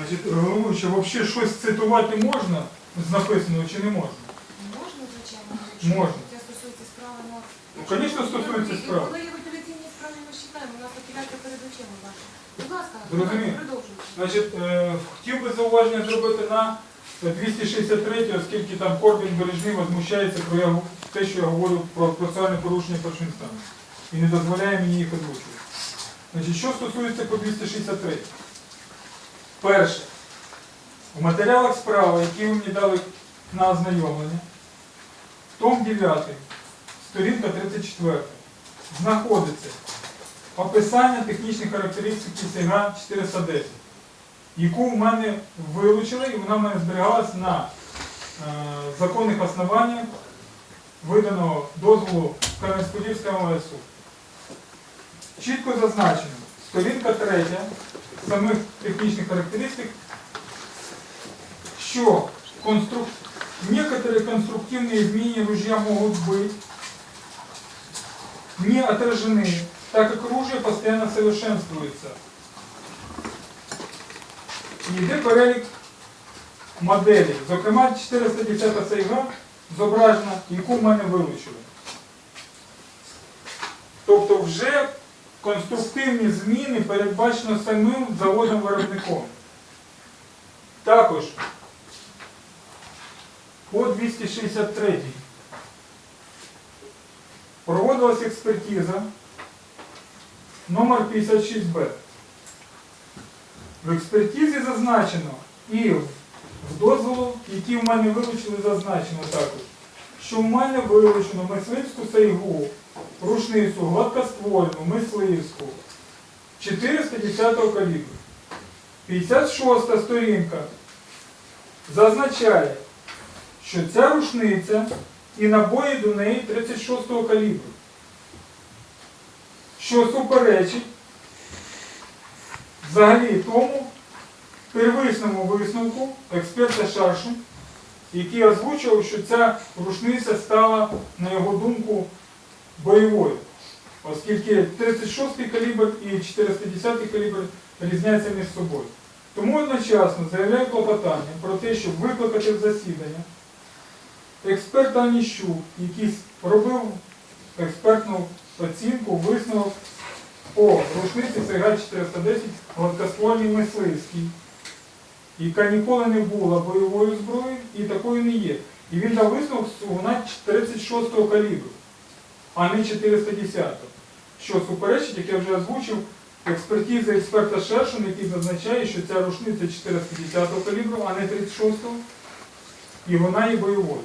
Значить, головуючи, взагалі щось цитувати можна з написаного чи не можна? Можна, звичайно, Можна. Це стосується справи, ну... Ну, звісно, стосується справи. Коли є в апеляційній справі, ми ж читаємо, у нас апеляція перед очима ваша. Будь ласка, продовжуйте. Значить, е, хотів би зауваження зробити на 263, оскільки там Корбін Бережний возмущається про я- те, що я говорю про процесуальне порушення першої інстанції. І не дозволяє мені їх озвучувати. Значить, що стосується по 263. Перше. У матеріалах справи, які ви мені дали на ознайомлення, том 9, сторінка 34, знаходиться описання технічних характеристик СІГА 410, яку в мене вилучили і вона в мене зберігалась на е, законних основаннях виданого дозволу Кам'янець-Подільського МВСУ. Чітко зазначено, сторінка 3 самих технічних характеристик, що конструк... некоторые конструктивные изменения ружья могут быть не отражены, так как оружие постоянно совершенствуется. І йде перелік моделей. Зокрема, 410 сайга зображена, яку в мене вилучили. Тобто вже конструктивні зміни передбачено самим заводом-виробником. Також по 263 проводилась експертиза номер 56Б. В експертизі зазначено і в дозволу, який в мене вилучили, зазначено також, що в мене вилучено мисливську сайгу, рушницю, гладкоствольну, мисливську. 410 калібру. 56 сторінка. Зазначає, що ця рушниця і набої до неї 36-го калібру, що суперечить взагалі тому первисному висновку експерта Шаршин, який озвучував, що ця рушниця стала, на його думку, бойовою, оскільки 36-й калібр і 410-й калібр різняться між собою. Тому одночасно заявляю клопотання про те, щоб викликати в засідання експерта Аніщук, який робив експертну оцінку, висновок по рушниці СГ 410 гладкоствольній мисливській, яка ніколи не була бойовою зброєю і такою не є. І він дав висновок, що вона 36-го калібру, а не 410-го. Що суперечить, як я вже озвучив, експертиза експерта Шершин, який зазначає, що ця рушниця 450-го калібру, а не 36-го, і вона є бойовою.